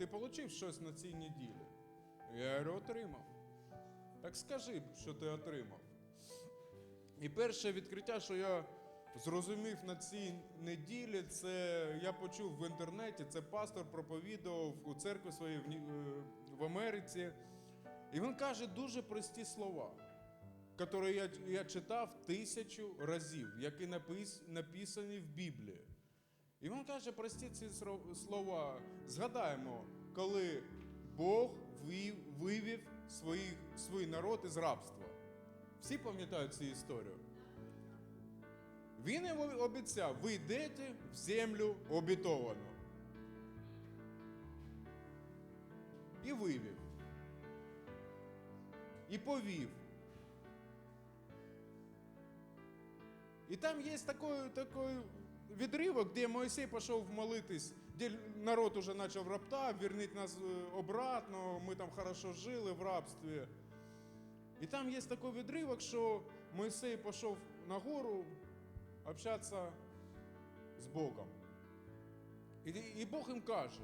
ти отримав щось на цій неділі? Я говорю, отримав. Так скажи, що ти отримав. І перше відкриття, що я зрозумів на цій неділі, це я почув в інтернеті, це пастор проповідував у церкві своїй в, е, Америці. І він каже дуже прості слова, які я, я читав тисячу разів, які напис, написані в Біблії. І він каже прості ці слова. Згадаємо, коли Бог вив- вивів своїх, свій народ із рабства. Всі пам'ятають цю історію. Він їм обіцяв, ви йдете в землю обітовану. І вивів. І повів. І там є такий, такий відривок, де Моїсей пішов молитись, де народ уже почав роптати, верніть нас е, обратно, ми там хорошо жили в рабстві. І там є такий відривок, що Моїсей пішов на гору общатися з Богом. І, і Бог їм каже,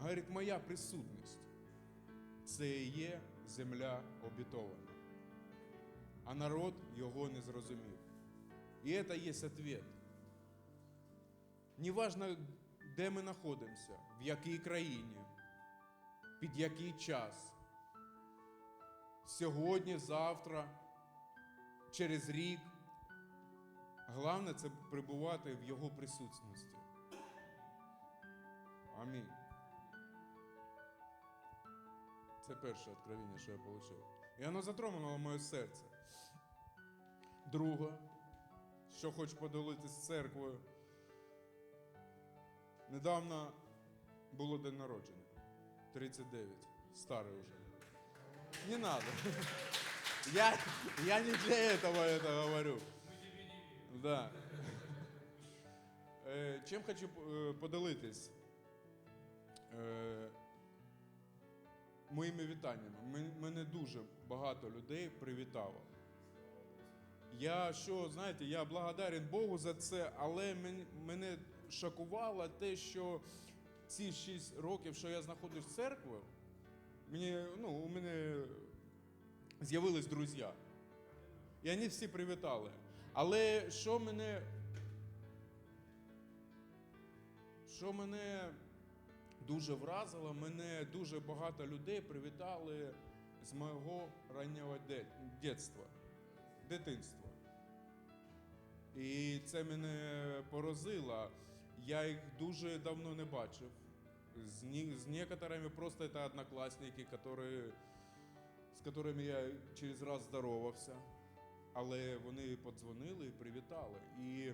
говорить, моя присутність це є земля обітована. А народ його не зрозумів. І це є відповідь. Неважно, де ми знаходимося, в якій країні, під який час. Сьогодні, завтра, через рік. Головне це прибувати в Його присутності. Амінь. Це перше откровення, що я отримав. І воно затронуло моє серце. Друге, що хочу поділитися з церквою. Недавно було день народження. 39. Старий уже. Не надо. Я, я не для этого это говорю. Да. Е, Чим хочу е, поділитись? Е, Моїми вітаннями. Мене дуже багато людей привітало. Я що, знаєте, я благодарен Богу за це, але мене шокувало те, що ці 6 років, що я знаходжусь в церкві, мені, ну, у мене з'явились друзі. І вони всі привітали. Але що мене. Що мене дуже вразило, мене дуже багато людей привітали з мого раннього дитинства. І це мене поразило. Я їх дуже давно не бачив. З, ні, з некоторыми просто це однокласники, которые, з якими я через раз здоровався. Але вони подзвонили і привітали. І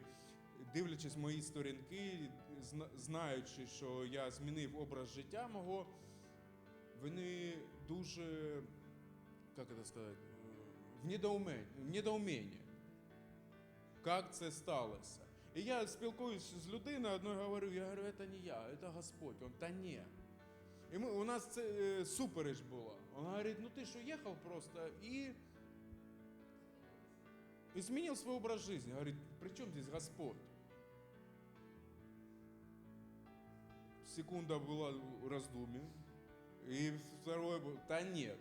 дивлячись мої сторінки, зна- знаючи, що я змінив образ життя мого, вони дуже, як це сказати, в недоуменні. Як це сталося? І я спілкуюсь з людиною, одною говорю, я говорю, це не я, це Господь. Он, та ні. І ми, у нас це е, супереч була. Вона говорить, ну ти що, їхав просто і изменил свой образ жизни. Говорит, при чем здесь Господь? Секунда была в раздумье. И второе да нет.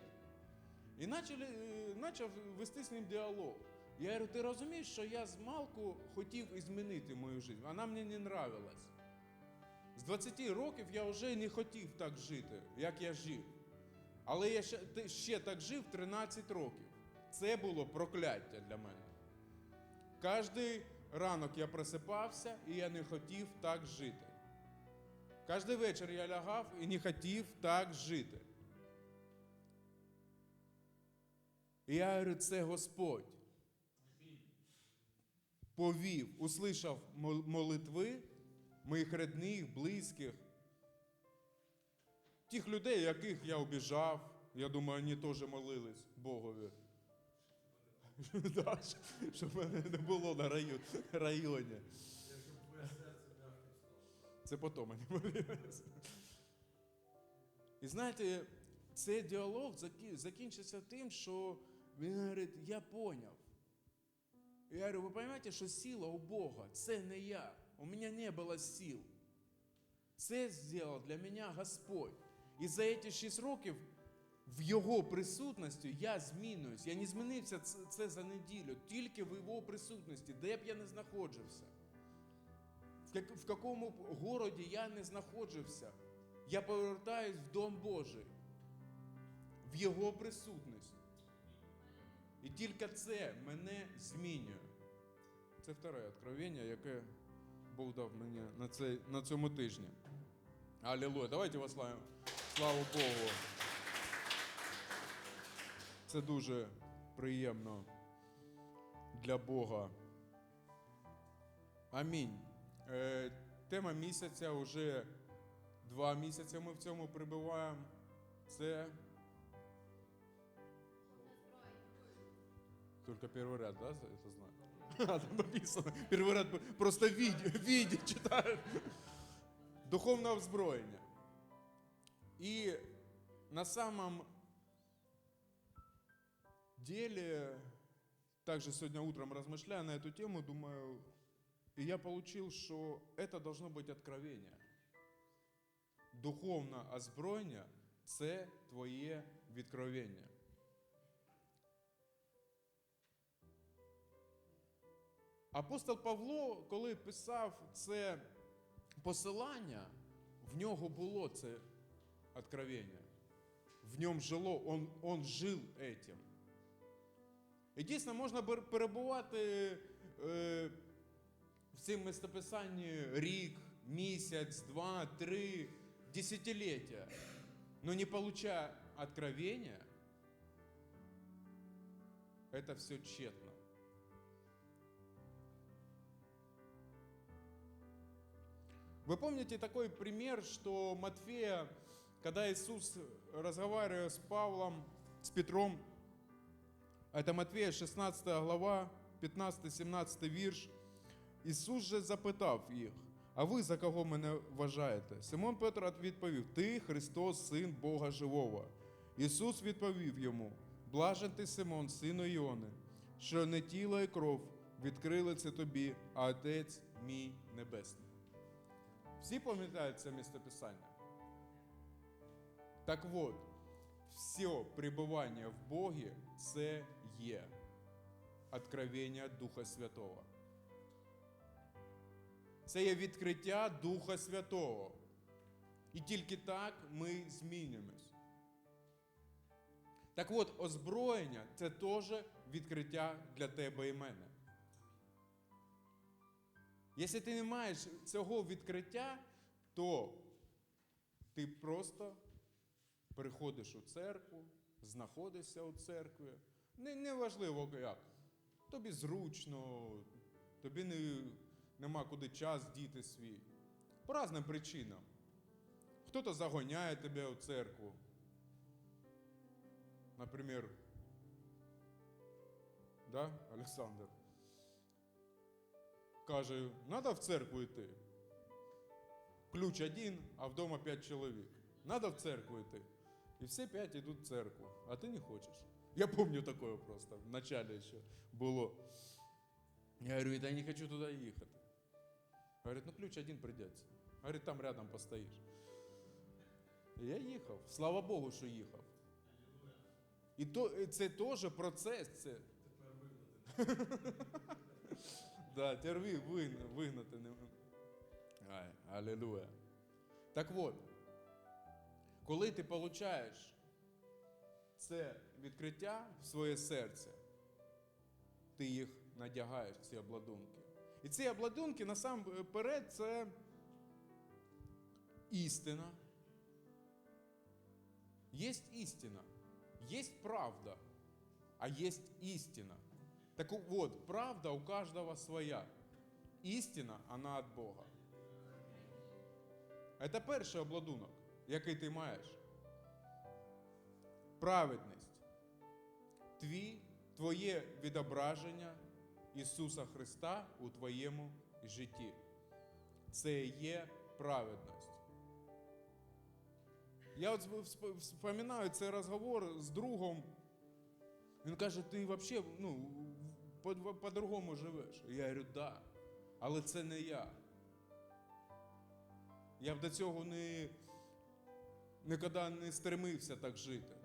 І е, почав вести з ним діалог. Я говорю, ти розумієш, що я з малку хотів змінити мою життя. Вона мені не нравилась. З 20 років я вже не хотів так жити, як я жив. Але я ще, ще так жив 13 років. Це було прокляття для мене. Кожний ранок я просипався і я не хотів так жити. Кожний вечір я лягав і не хотів так жити. І я говорю, це Господь. Повів, услышав молитви моїх рідних, близьких, тих людей, яких я обіжав. Я думаю, вони теж молились Богові. Щоб- мене не було на районі. Це потім вони молились. І знаєте, цей діалог закі- закінчився тим, що він говорить, я поняв. Я говорю, ви розумієте, що сила у Бога, це не я. У мене не було сил. Це зробив для мене Господь. І за ці 6 років в Його присутності я змінююсь. Я не змінився це, за неділю, тільки в Його присутності, де б я не знаходжився. В, якому городі я не знаходжився. Я повертаюсь в Дом Божий, в Його присутність. І тільки це мене змінює. Це вторе откровення, яке Бог дав мені на, цей, на цьому тижні. Алілуя. Давайте вославимо. Слава Богу. Це дуже приємно для Бога. Амінь. Е, тема місяця вже два місяці ми в цьому прибуваємо. Це Только первый ряд, да, за это знаю? А, там написано. Первый ряд просто виде, виде читаю. Духовное взброєння. И на самом деле, также сегодня утром размышляя на эту тему, думаю, и я получил, что это должно быть откровение. Духовне озброєння – це твоє відкровення. Апостол Павло, коли писав це посилання, в нього було це откровення. В ньому жило, он, он жив этим. І дійсно можна перебувати е, в цьому містописанні рік, місяць, два, три, десятиліття, но не получая откровения, это все тщетно. Вы помните такой пример, что Матфея, когда Иисус разговаривал с Павлом, с Петром, это Матфея 16 глава, 15-17 вірш, Ісус же запитав їх, а ви за кого мене вважаєте? Симон Петр відповів, Ти Христос, Син Бога Живого. Ісус відповів йому, Блажен ти, Симон, сину Іони, що не тіло і кров відкрили це тобі, а Отець мій Небесний. Всі пам'ятають це містописання? Так от, все пребування в Богі це є откровення Духа Святого. Це є відкриття Духа Святого. І тільки так ми змінимось. Так от, озброєння це теж відкриття для тебе і мене. Якщо ти не маєш цього відкриття, то ти просто приходиш у церкву, знаходишся у церкві. Не, не як. Тобі зручно, тобі не, нема куди час діти свій. По різним причинам. Хто-то загоняє тебе у церкву. Наприклад, да, Олександр? Каже, треба в церкву йти. Ключ один, а вдома п'ять чоловік. Надо в церкву йти. І всі п'ять йдуть в церкву, а ти не хочеш. Я помню такое просто, в начале ще було. Я говорю, да я не хочу туди їхати. Говорить, ну ключ один придеться. Говорить, там рядом постоїш. І я їхав. Слава Богу, що їхав. І то, і це теж процес. Це... Да, терви вигнати. Ай, алілуя. Так от, коли ти получаєш це відкриття в своє серце, ти їх надягаєш, ці обладунки. І ці обладунки насамперед це істина. Є істина, є правда, а є істина. Так вот, правда у каждого своя. Істина, вона від Бога. Це перший обладунок, який ти маєш. Праведність. Твій, твоє відображення Ісуса Христа у твоєму житті. Це є праведність. Я от всп- вспоминаю цей розговор з другом. Він каже, ти взагалі ну, по- по-другому живеш. Я говорю, да. Але це не я. Я б до цього не, ніколи не стремився так жити.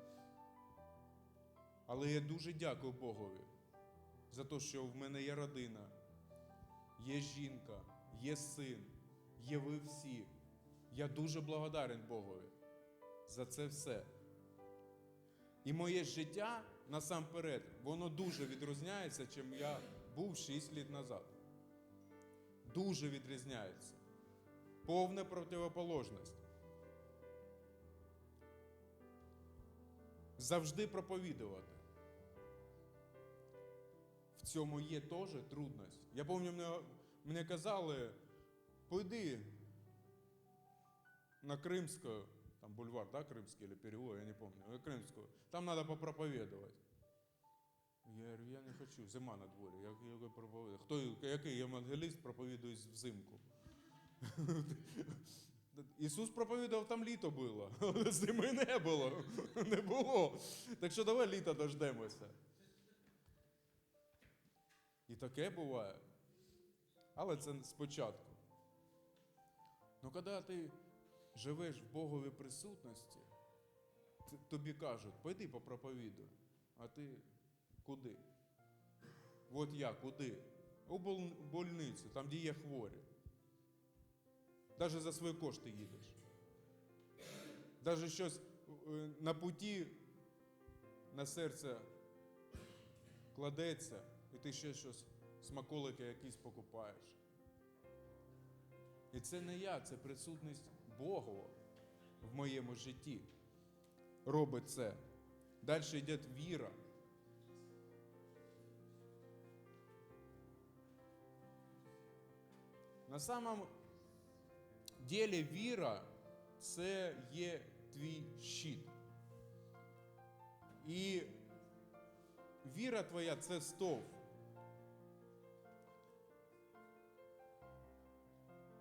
Але я дуже дякую Богові за те, що в мене є родина, є жінка, є син, є ви всі. Я дуже благодарен Богові за це все. І моє життя насамперед, воно дуже відрізняється, чим я був 6 літ назад. Дуже відрізняється. Повна противоположність. Завжди проповідувати. В цьому є теж трудність. Я пам'ятаю, мені, казали, пойди на Кримську, там бульвар, да, Крымский или переулок, я не помню, на Крымскую, там надо попроповедовать. Я говорю, я не хочу, зима на дворі, я, я говорю, проповідую. Хто, який євангеліст проповідує взимку? Ісус проповідував, там літо було, але зими не було, не було. Так що давай літа дождемося. І таке буває. Але це спочатку. Ну, коли ти живеш в Боговій присутності, тобі кажуть, пойди попроповідуй. А ти куди? От я куди? У больницю, там, де є хворі. Навіть за свої кошти їдеш. Навіть щось е, на путі на серце кладеться, і ти ще щось, смаколики якісь покупаєш. І це не я, це присутність Богова в моєму житті. Робить це. Далі йде віра. На самом деле віра це є твій щит. І віра твоя це стовп.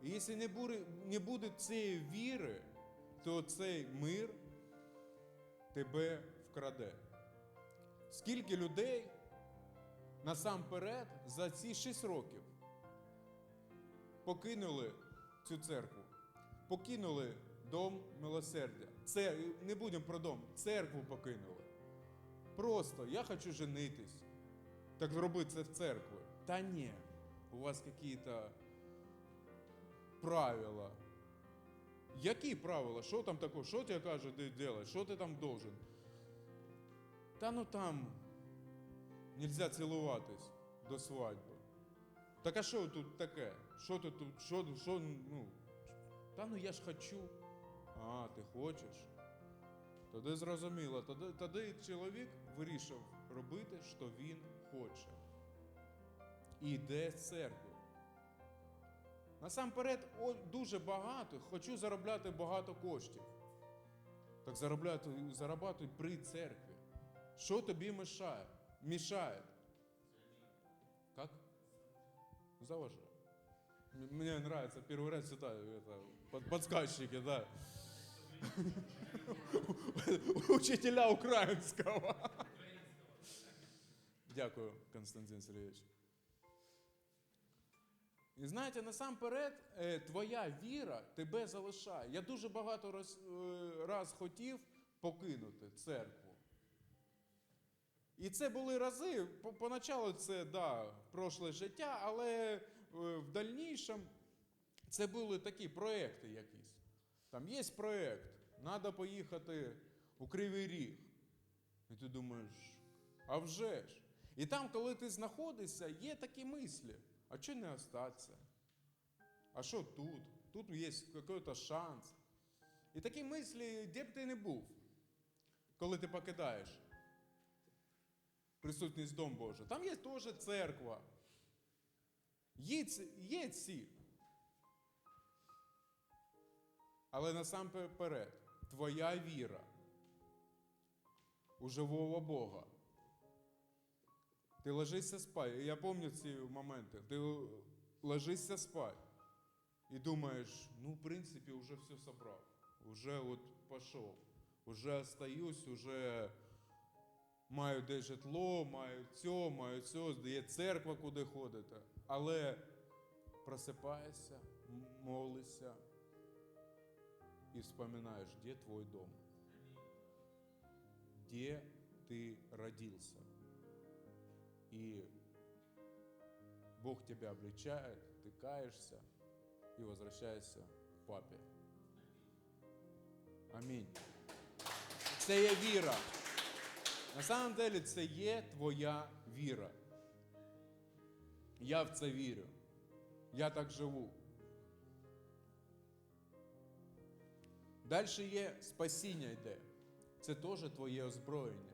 І якщо не буде, цієї віри, то цей мир тебе вкраде. Скільки людей насамперед за ці 6 років покинули цю церкву, покинули дом милосердя. Це не будемо про дом, церкву покинули. Просто я хочу женитись. Так зроби це в церкві. Та ні, у вас якісь правила. Які правила? Що там такое? Що тебе каже, ти делаешь? Що ти там должен? Та ну там нельзя цілуватись до свадьби. Так а що тут таке? Що ти тут? Що, що, ну? Та ну я ж хочу. А, ти хочеш? Тоді зрозуміло, тоді, тоді чоловік вирішив робити, що він хоче. І йде з церкви. Насамперед, дуже багато, хочу заробляти багато коштів. Так заробляти, зарабатуй при церкві. Що тобі мешає? Мішає? Как? Заважає. Мне нравится, первый раз читаю это, под, подсказчики, да. Учителя українського. Дякую, Константин Сергійович. І знаєте, насамперед, е, твоя віра тебе залишає. Я дуже багато раз, е, раз хотів покинути церкву. І це були рази. по- Поначалу це да, прошле життя, але е, в дальнішому це були такі проекти якісь. Там є проект, треба поїхати у Кривий Ріг. І ти думаєш, а вже ж. І там, коли ти знаходишся, є такі мислі. А чого не остатися? А що тут? Тут є якийсь шанс. І такі мислі, де б ти не був, коли ти покидаєш присутність Дом Божий. Там є теж церква. Є ці. Але насамперед, твоя віра у живого Бога. Ти ложишся спать. Я пам'ятаю ці моменти. Ти ложишся спать і думаєш, ну, в принципі, вже все собрав. Уже от пішов. Уже остаюсь, уже маю де житло, маю цьо, маю цьо, є церква, куди ходити. Але просипаєшся, молишся, и вспоминаешь, где твой дом, где ты родился. И Бог тебя обличает, ты каешься и возвращаешься к папе. Амінь. Це є віра. На самом деле це є твоя віра. Я в це вірю. Я так живу. Далі є спасіння йде. Це теж твоє озброєння.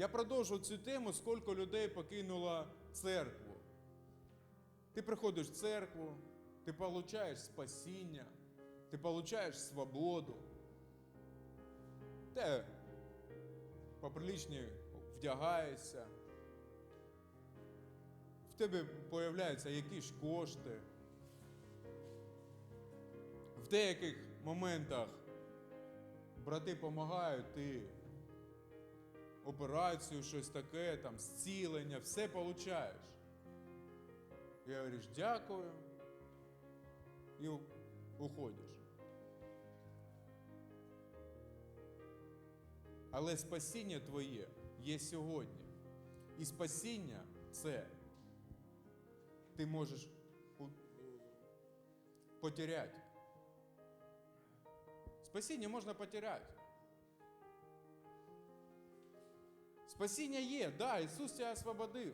Я продовжу цю тему, скільки людей покинуло церкву. Ти приходиш в церкву, ти получаєш спасіння, ти получаєш свободу. Ти поприличні вдягаєшся. В тебе появляються якісь кошти. В деяких моментах брати допомагають, ти операцію, щось таке, там, зцілення, все получаєш. І говориш, дякую, і уходиш. Але спасіння твоє є сьогодні. І спасіння це ти можеш потеряти. Спасіння можна потеряти. Спасіння є, да, Ісус тебе освободив.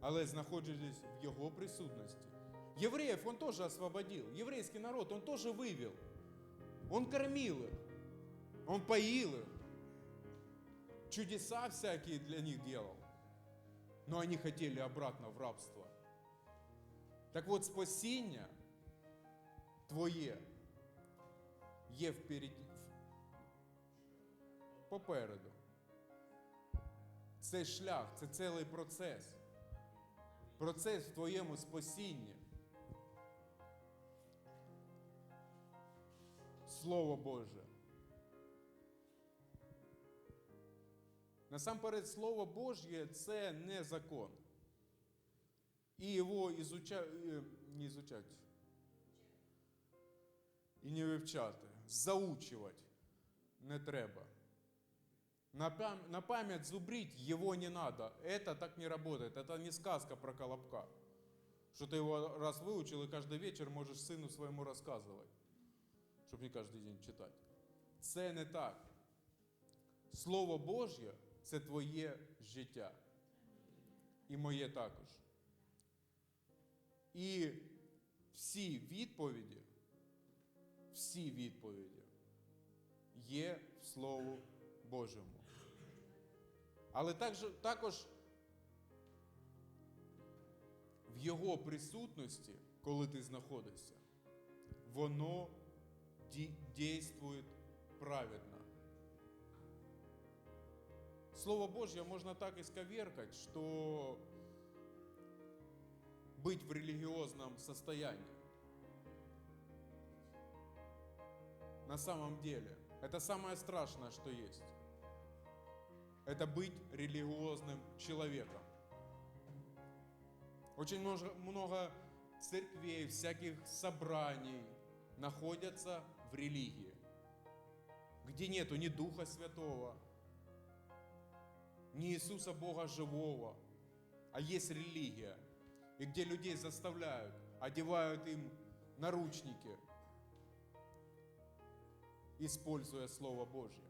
Але знаходжусь в Його присутності. Євреїв Он теж освободил. Єврейський народ Он теж вивів. Он кормил их. Он поил их. Чудеса всякие для них делал. Но они хотели обратно в рабство. Так вот, спасіння твоє є впереді, Попереду. Це шлях, це цілий процес. Процес в твоєму спасінні. Слово Боже. Насамперед, Слово Божє це не закон. І його ізуча... не ізучати. І не вивчати. Заучувати не треба. На, пам... на память зубрить его не надо. Это так не работает. Это не сказка про Колобка. Что ты его раз выучил и каждый вечер можешь сыну своему рассказывать. Щоб не кожен день читати. Це не так. Слово Божє це твоє життя. І моє також. І всі відповіді, всі відповіді є в Слову Божому. Але також, в Його присутності, коли ти знаходишся, воно действует праведно. Слово Божье можно так исковеркать, что быть в религиозном состоянии. На самом деле, это самое страшное, что есть. Это быть религиозным человеком. Очень много, много церквей, всяких собраний находятся в религии, где нету ни Духа Святого, ни Иисуса Бога Живого, а есть религия, и где людей заставляют, одевают им наручники, используя Слово Божье.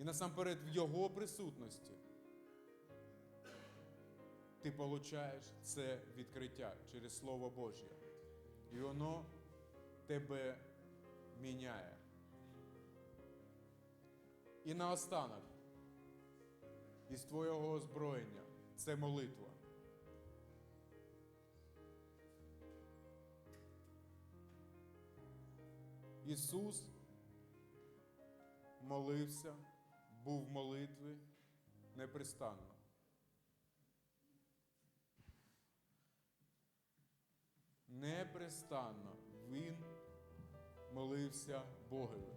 І насамперед в Його присутності ти получаєш це відкриття через Слово Божє. І воно тебе міняє. І наостанок, із твого озброєння це молитва. Ісус молився, був в молитві непрестанно. Непрестанно він молився Богові.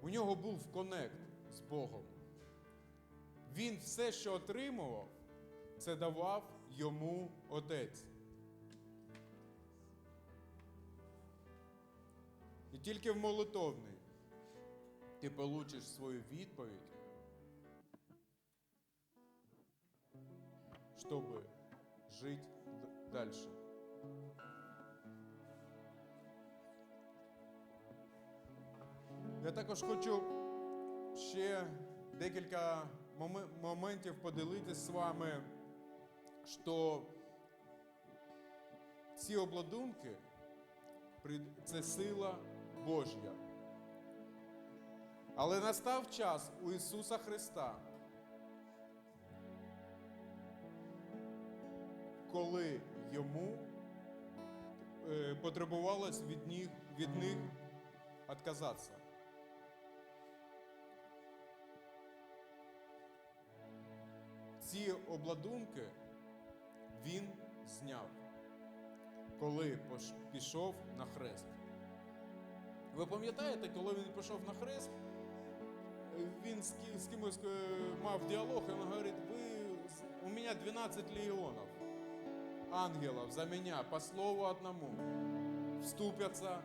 У нього був конект з Богом. Він все, що отримував, це давав йому отець. І тільки в молитовний ти получиш свою відповідь, щоб жити далі. Я також хочу ще декілька моментів поділитися з вами, що ці обладунки це сила Божня. Але настав час у Ісуса Христа, коли йому е, потребувалось від них, від них отказатися. Ці обладунки він зняв, коли пішов на хрест. Ви пам'ятаєте, коли він пішов на хрест, він з, з кимось е, мав діалог, і він говорить, ви, у мене 12 легіонів ангелів за мене, по слову одному, вступяться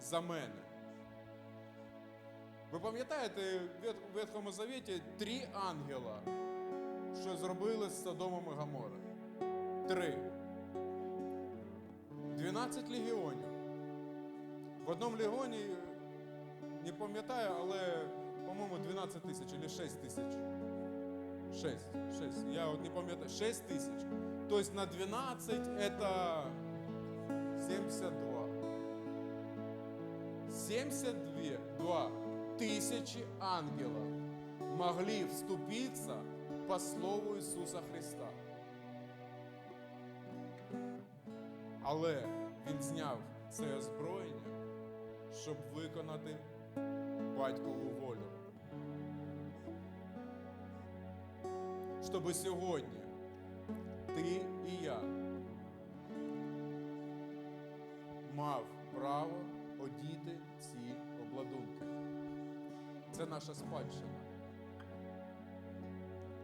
за мене. Ви пам'ятаєте, в Ветхому Завіті три ангела, що зробили з Содомом і Гоморою? Три. 12 легіонів. В одному легіоні, не пам'ятаю, але, по-моєму, 12 тисяч або 6 тисяч. 6, 6, я от не пам'ятаю, 6 тисяч. Тобто на 12 это 72. 72 тысячи ангелов могли вступиться по слову Ісуса Христа. Але Він зняв це озброєння, щоб виконати батькову волю. Щоб сьогодні ти і я мав право одіти ці обладунки. Це наша спадщина.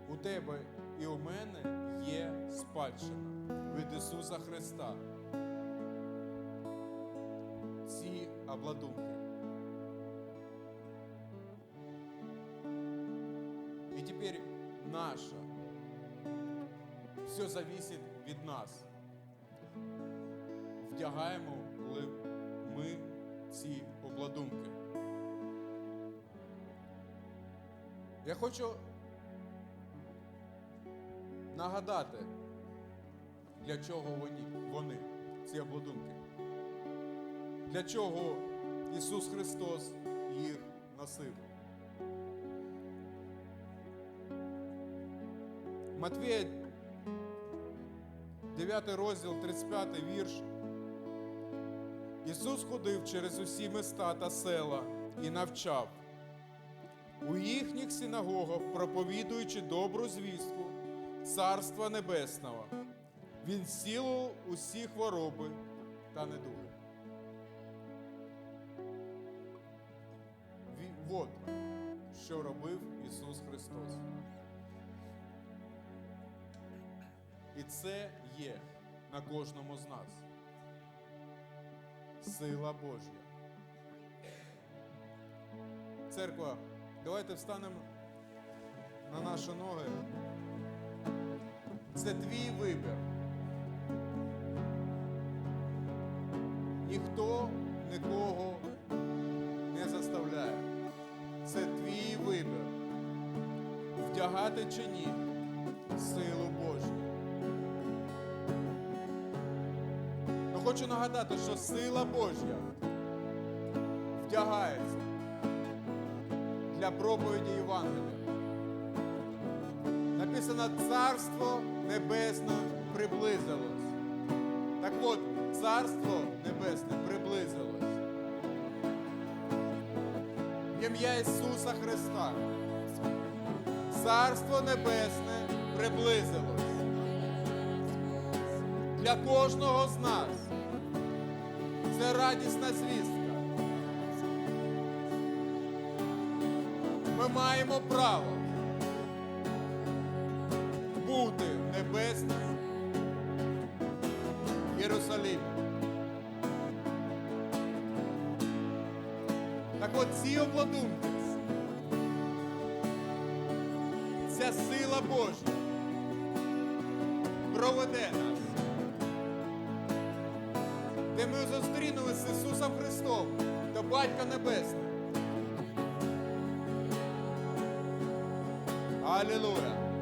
У тебе і у мене є спадщина від Ісуса Христа. Ці обладунки. Все зависит від нас. Вдягаємо ли ми ці обладунки. Я хочу нагадати, для чого вони, вони ці обладунки. Для чого Ісус Христос їх носив. Матвія 9 розділ, 35 вірш. Ісус ходив через усі міста та села і навчав у їхніх синагогах, проповідуючи добру звістку Царства Небесного. Він зцілив усі хвороби та недуги. Ві- кожному з нас. Сила Божня. Церква, давайте встанемо на наші ноги. Це твій вибір. Ніхто нікого не заставляє. Це твій вибір. Вдягати чи ні силу Божу. Хочу нагадати, що сила Божя вдягається для проповіді Євангелія. Написано Царство Небесне приблизилось. Так от, Царство Небесне приблизилось. Ім'я Ісуса Христа. Царство Небесне приблизилось. Для кожного з нас це радісна звістка. Ми маємо право бути в небесному Єрусалимі. Так от ці обладунки, ця сила Божа проведе нас, ми зустрінулися з Ісусом Христом та Батька Небесного. Алілуя!